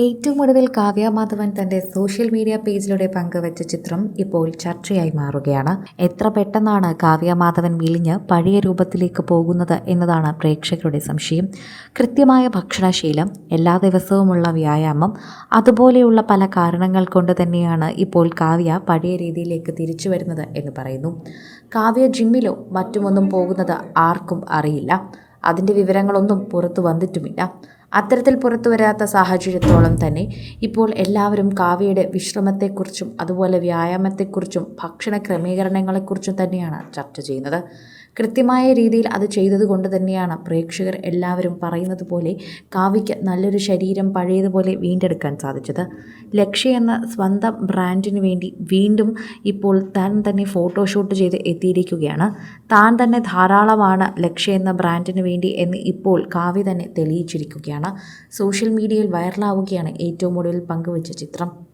ഏറ്റവും ഒടുവിൽ കാവ്യ മാധവൻ തന്റെ സോഷ്യൽ മീഡിയ പേജിലൂടെ പങ്കുവച്ച ചിത്രം ഇപ്പോൾ ചർച്ചയായി മാറുകയാണ്. എത്ര പെട്ടെന്നാണ് കാവ്യ മാധവൻ വിളിഞ്ഞ് പഴയ രൂപത്തിലേക്ക് പോകുന്നത് എന്നതാണ് പ്രേക്ഷകരുടെ സംശയം. കൃത്യമായ ഭക്ഷണശീലം എല്ലാ ദിവസവുമുള്ള വ്യായാമം അതുപോലെയുള്ള പല കാരണങ്ങൾ കൊണ്ട് തന്നെയാണ് ഇപ്പോൾ കാവ്യ പഴയ രീതിയിലേക്ക് തിരിച്ചു വരുന്നത് എന്ന് പറയുന്നു. കാവ്യ ജിമ്മിലോ മറ്റുമൊന്നും പോകുന്നത് ആർക്കും അറിയില്ല. അതിന്റെ വിവരങ്ങളൊന്നും പുറത്തു വന്നിട്ടുമില്ല. അത്തരത്തിൽ പുറത്തു വരാത്ത സാഹചര്യത്തോളം തന്നെ ഇപ്പോൾ എല്ലാവരും കാവ്യയുടെ വിശ്രമത്തെക്കുറിച്ചും അതുപോലെ വ്യായാമത്തെക്കുറിച്ചും ഭക്ഷണ ക്രമീകരണങ്ങളെക്കുറിച്ചും തന്നെയാണ് ചർച്ച ചെയ്യുന്നത്. കൃത്യമായ രീതിയിൽ അത് ചെയ്തതുകൊണ്ട് തന്നെയാണ് പ്രേക്ഷകർ എല്ലാവരും പറയുന്നത് പോലെ കാവ്യയ്ക്ക് നല്ലൊരു ശരീരം പഴയതുപോലെ വീണ്ടെടുക്കാൻ സാധിച്ചത്. ലക്ഷ്യ എന്ന സ്വന്തം ബ്രാൻഡിന് വേണ്ടി വീണ്ടും ഇപ്പോൾ താൻ തന്നെ ഫോട്ടോഷൂട്ട് ചെയ്ത് എത്തിയിരിക്കുകയാണ്. താൻ തന്നെ ധാരാളമാണ് ലക്ഷ്യ എന്ന ബ്രാൻഡിന് വേണ്ടി എന്ന് ഇപ്പോൾ കാവ്യ തന്നെ തെളിയിച്ചിരിക്കുകയാണ്. സോഷ്യൽ മീഡിയയിൽ വൈറലാവുകയാണ് ഏറ്റവും ഒടുവിൽ പങ്കുവച്ച ചിത്രം.